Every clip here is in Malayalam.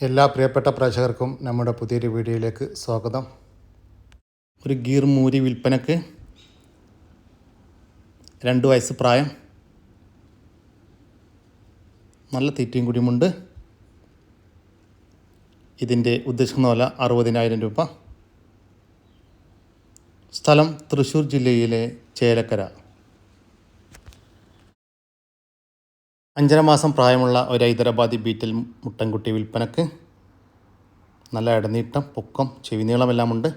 എല്ലാ പ്രിയപ്പെട്ട പ്രേക്ഷകർക്കും നമ്മുടെ പുതിയൊരു വീഡിയോയിലേക്ക് സ്വാഗതം. ഒരു ഗീർ മൂരി വിൽപ്പനക്ക് രണ്ട് വയസ്സ് പ്രായം. നല്ല തീറ്റയും കുടിയുമുണ്ട്. ഇതിന്റെ ഉദ്ദേശിക്കുന്ന വില അറുപതിനായിരം രൂപ. സ്ഥലം തൃശ്ശൂർ ജില്ലയിലെ ചേലക്കര. അഞ്ചര മാസം പ്രായമുള്ള ഒരു ഹൈദരാബാദി ബീറ്റൽ മുട്ടൻകുട്ടി വിൽപ്പനക്ക് നല്ല ഇടനീട്ടം പൊക്കം ചെവിനീളമെല്ലാം ഉണ്ട്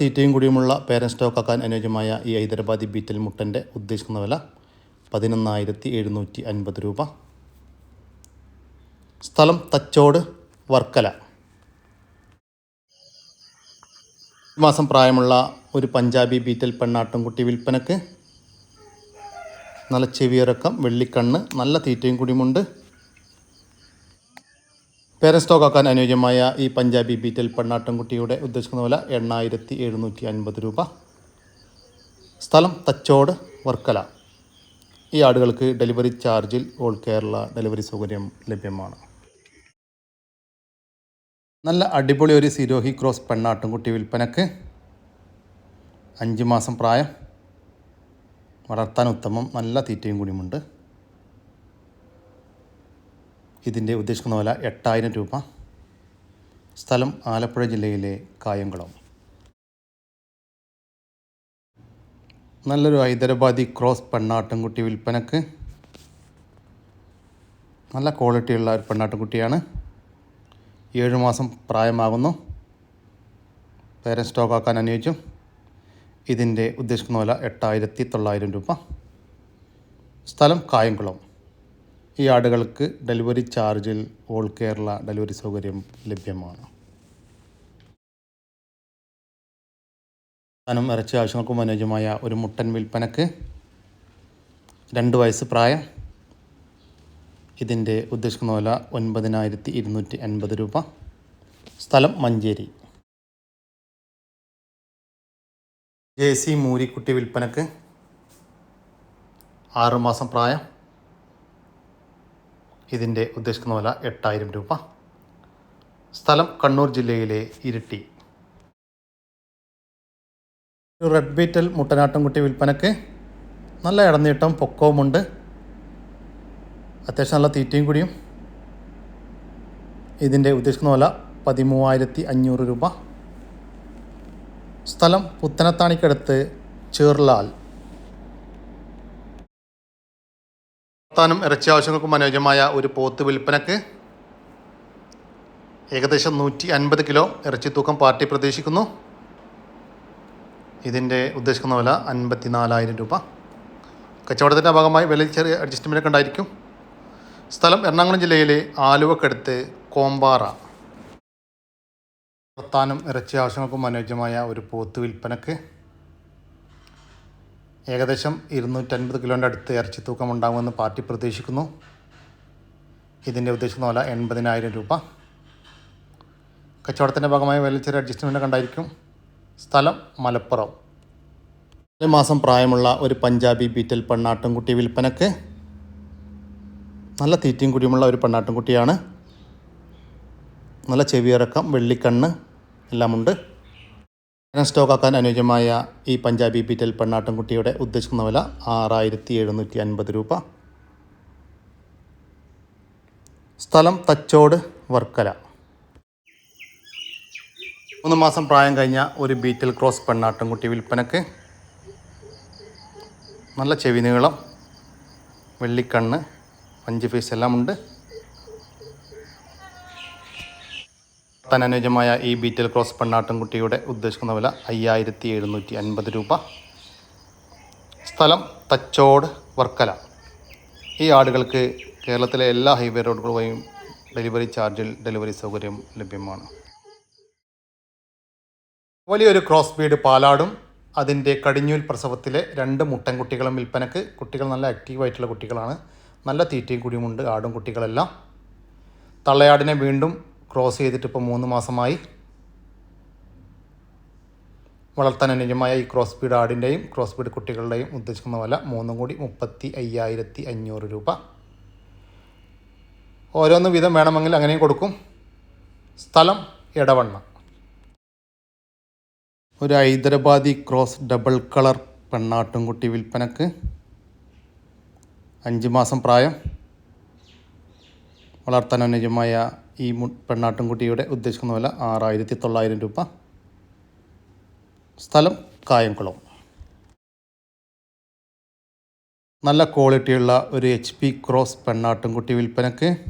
തീറ്റയും കൂടിയുമുള്ള പേരൻ സ്റ്റോക്കാക്കാൻ അനുയോജ്യമായ ഈ ഹൈദരാബാദി ബീറ്റൽ മുട്ടന്റെ ഉദ്ദേശിക്കുന്ന വില പതിനൊന്നായിരത്തി എഴുന്നൂറ്റി അൻപത് രൂപ. സ്ഥലം തച്ചോട് വർക്കല. മാസം പ്രായമുള്ള ഒരു പഞ്ചാബി ബീറ്റൽ പെണ്ണാട്ടുംകുട്ടി വിൽപ്പനക്ക് നല്ല ചെവിയിറക്കം വെള്ളിക്കണ്ണ് നല്ല തീറ്റയും കൂടിയുമുണ്ട് പേരൻ സ്റ്റോക്കാക്കാൻ അനുയോജ്യമായ ഈ പഞ്ചാബി ബീറ്റൽ പെണ്ണാട്ടൻകുട്ടിയുടെ ഉദ്ദേശിക്കുന്ന വില എണ്ണായിരത്തി എഴുന്നൂറ്റി അൻപത് രൂപ. സ്ഥലം തച്ചോട് വർക്കല. ഈ ആടുകൾക്ക് ഡെലിവറി ചാർജിൽ ഓൾ കേരള ഡെലിവറി സൗകര്യം ലഭ്യമാണ്. നല്ല അടിപൊളി ഒരു സിരോഹി ക്രോസ് പെണ്ണാട്ടൻകുട്ടി വിൽപ്പനക്ക്. അഞ്ച് മാസം പ്രായം. വളർത്താൻ ഉത്തമം നല്ല തീറ്റയും കൂടിയുമുണ്ട്. ഇതിന്റെ ഉദ്ദേശിക്കുന്ന വില എട്ടായിരം രൂപ. സ്ഥലം ആലപ്പുഴ ജില്ലയിലെ കായംകുളം. നല്ലൊരു ഹൈദരാബാദി ക്രോസ് പെണ്ണാട്ടുംകുട്ടി വിൽപ്പനക്ക്. നല്ല ക്വാളിറ്റിയുള്ള ഒരു പെണ്ണാട്ടുംകുട്ടിയാണ്. ഏഴ് മാസം പ്രായമാകുന്നു പേരൻ സ്റ്റോക്കാക്കാൻ അനുയോജ്യം. ഇതിന്റെ ഉദ്ദേശിക്കുന്ന വില എട്ടായിരത്തി തൊള്ളായിരം രൂപ. സ്ഥലം കായംകുളം. ഈ ആടുകൾക്ക് ഡെലിവറി ചാർജിൽ ഓൾ കേരള ഡെലിവറി സൗകര്യം ലഭ്യമാണ്. ധനം ഇറച്ചി ആവശ്യങ്ങൾക്കും അനുയോജ്യമായ ഒരു മുട്ടൻ വിൽപ്പനക്ക് രണ്ട് വയസ്സ് പ്രായം. ഇതിന്റെ ഉദ്ദേശിക്കുന്ന വില ഒൻപതിനായിരത്തി ഇരുന്നൂറ്റി അൻപത് രൂപ. സ്ഥലം മഞ്ചേരി. ജെ സി മൂരിക്കുട്ടി വിൽപ്പനക്ക് ആറുമാസം പ്രായം. ഇതിന്റെ ഉദ്ദേശിക്കുന്ന വില എട്ടായിരം രൂപ. സ്ഥലം കണ്ണൂർ ജില്ലയിലെ ഇരിട്ടി. റെഡ് ബീറ്റൽ മുട്ടനാട്ടൻകുട്ടി വിൽപ്പനക്ക് നല്ല ഇടനീട്ടം പൊക്കവുമുണ്ട്. അത്യാവശ്യം നല്ല തീറ്റയും കൂടിയും. ഇതിന്റെ ഉദ്ദേശിക്കുന്ന വില പതിമൂവായിരത്തി അഞ്ഞൂറ് രൂപ. സ്ഥലം പുത്തനത്താണിക്കടുത്ത് ചേർലാൽ. വർത്താനം ഇറച്ചി ആവശ്യങ്ങൾക്കും അനുയോജ്യമായ ഒരു പോത്ത് വിൽപ്പനക്ക് ഏകദേശം നൂറ്റി അൻപത് കിലോ ഇറച്ചി തൂക്കം പാർട്ടി പ്രതീക്ഷിക്കുന്നു. ഇതിന്റെ ഉദ്ദേശിക്കുന്ന വില അൻപത്തി നാലായിരം രൂപ. കച്ചവടത്തിന്റെ ഭാഗമായി വില ചെറിയ അഡ്ജസ്റ്റ്മെന്റ് ഉണ്ടായിരിക്കും. സ്ഥലം എറണാകുളം ജില്ലയിലെ ആലുവക്കടുത്ത് കോമ്പാറ. വർത്താനം ഇറച്ചി ആവശ്യങ്ങൾക്കും അനുയോജ്യമായ ഒരു പോത്ത് വിൽപ്പനക്ക് ഏകദേശം ഇരുന്നൂറ്റൻപത് കിലോന്റെ അടുത്ത് ഇറച്ചി തൂക്കം ഉണ്ടാകുമെന്ന് പാർട്ടി പ്രതീക്ഷിക്കുന്നു. ഇതിന്റെ ഉദ്ദേശിക്കുന്ന പോലെ എൺപതിനായിരം രൂപ. കച്ചവടത്തിന്റെ ഭാഗമായി വില ചെറിയ അഡ്ജസ്റ്റ്മെന്റ് കണ്ടായിരിക്കും. സ്ഥലം മലപ്പുറം. ഒരു മാസം പ്രായമുള്ള ഒരു പഞ്ചാബി ബീറ്റൽ പെണ്ണാട്ടുംകുട്ടി വിൽപ്പനക്ക് നല്ല തീറ്റയും കുടിയുമുള്ള ഒരു പെണ്ണാട്ടുംകുട്ടിയാണ്. നല്ല ചെവിയിറക്കം വെള്ളിക്കണ്ണ് എല്ലാമുണ്ട്. സ്റ്റോക്കാക്കാൻ അനുയോജ്യമായ ഈ പഞ്ചാബി ബീറ്റൽ പെണ്ണാട്ടൻകുട്ടിയുടെ ഉദ്ദേശിക്കുന്ന വില ആറായിരത്തി എഴുന്നൂറ്റി അൻപത് രൂപ. സ്ഥലം തച്ചോട് വർക്കല. മൂന്ന് മാസം പ്രായം കഴിഞ്ഞ ഒരു ബീറ്റൽ ക്രോസ് പെണ്ണാട്ടൻകുട്ടി വിൽപ്പനക്ക്. നല്ല ചെവി നീളം വെള്ളിക്കണ്ണ് അഞ്ച് ഫീസ് എല്ലാം ഉണ്ട് താൻ അനുയോജ്യമായ ഈ ബീറ്റൽ ക്രോസ് പെണ്ണാട്ടുംകുട്ടിയുടെ ഉദ്ദേശിക്കുന്ന വില അയ്യായിരത്തി എഴുന്നൂറ്റി അൻപത് രൂപ. സ്ഥലം തച്ചോട് വർക്കല. ഈ ആടുകൾക്ക് കേരളത്തിലെ എല്ലാ ഹൈവേ റോഡുകൾ ഡെലിവറി ചാർജിൽ ഡെലിവറി സൗകര്യം ലഭ്യമാണ്. വലിയൊരു ക്രോസ് ബീഡ് പാലാടും അതിന്റെ കടിഞ്ഞൂൽ പ്രസവത്തിലെ രണ്ട് മുട്ടൻകുട്ടികളും വിൽപ്പനക്ക് കുട്ടികൾ നല്ല ആക്റ്റീവായിട്ടുള്ള കുട്ടികളാണ്. നല്ല തീറ്റയും കുടിയുമുണ്ട് ആടും കുട്ടികളെല്ലാം. തള്ളയാടിനെ വീണ്ടും ക്രോസ് ചെയ്തിട്ട് ഇപ്പോൾ മൂന്ന് മാസമായി. വളർത്താൻ അനുയോജ്യമായ ഈ ക്രോസ് ബീഡ് ആടിന്റെയും ക്രോസ് ബീഡ് കുട്ടികളുടെയും ഉദ്ദേശിക്കുന്ന വില മൂന്നും കൂടി മുപ്പത്തി അയ്യായിരത്തി അഞ്ഞൂറ് രൂപ. ഓരോന്ന് വീതം വേണമെങ്കിൽ അങ്ങനെയും കൊടുക്കും. സ്ഥലം ഇടവണ്ണ ഒരു ഹൈദരാബാദി ക്രോസ് ഡബിൾ കളർ പെണ്ണാട്ടുംകുട്ടി വിൽപ്പനക്ക് അഞ്ച് മാസം പ്രായം. വളർത്താൻ അനുയോജ്യമായ ഈ പെണ്ണാട്ടുംകുട്ടിയുടെ ഉദ്ദേശിക്കുന്ന വില ആറായിരത്തി തൊള്ളായിരം രൂപ. സ്ഥലം കായംകുളം. നല്ല ക്വാളിറ്റിയുള്ള ഒരു എച്ച് പി ക്രോസ് പെണ്ണാട്ടുംകുട്ടി വിൽപ്പനക്ക്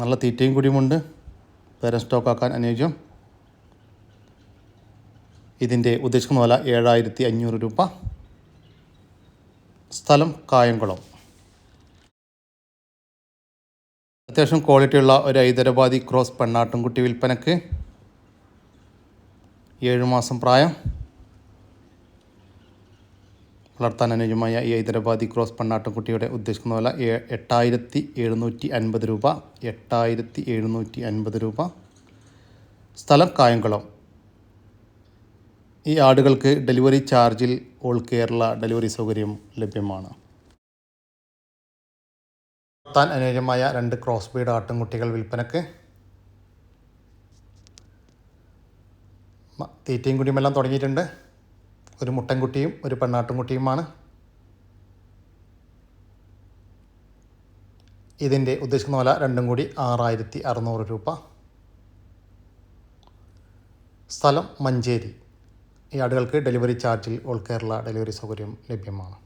നല്ല തീറ്റയും കുടിയുമുണ്ട്. പേരൻ സ്റ്റോക്കാക്കാൻ അനുയോജ്യം. ഇതിന്റെ ഉദ്ദേശിക്കുന്ന വില ഏഴായിരത്തി അഞ്ഞൂറ് രൂപ. സ്ഥലം കായംകുളം. അത്യാവശ്യം ക്വാളിറ്റിയുള്ള ഒരു ഹൈദരാബാദി ക്രോസ് പെണ്ണാട്ടുംകുട്ടി വിൽപ്പനക്ക് ഏഴ് മാസം പ്രായം. വളർത്താൻ അനുയോജ്യമായ ഈ ഹൈദരാബാദി ക്രോസ് പെണ്ണാട്ടുംകുട്ടിയുടെ ഉദ്ദേശിക്കുന്ന വില എട്ടായിരത്തി എഴുന്നൂറ്റി അൻപത് രൂപ. എട്ടായിരത്തി എഴുന്നൂറ്റി അൻപത് രൂപ. സ്ഥലം കായംകുളം. ഈ ആടുകൾക്ക് ഡെലിവറി ചാർജിൽ ഓൾ കേരള ഡെലിവറി സൗകര്യം ലഭ്യമാണ്. വളർത്താൻ അനുയോജ്യമായ രണ്ട് ക്രോസ് ബീഡ് ആട്ടുംകുട്ടികൾ വിൽപ്പനക്ക്. തീറ്റയും കുടിയുമെല്ലാം തുടങ്ങിയിട്ടുണ്ട്. ഒരു മുട്ടൻകുട്ടിയും ഒരു പെണ്ണാട്ടുംകുട്ടിയുമാണ്. ഇതിന്റെ ഉദ്ദേശിക്കുന്ന വില രണ്ടും കൂടി ആറായിരത്തി അറുന്നൂറ് രൂപ. സ്ഥലം മഞ്ചേരി. ഈ ആടുകൾക്ക് ഡെലിവറി ചാർജിൽ ഓൾ കേരള ഡെലിവറി സൗകര്യം ലഭ്യമാണ്.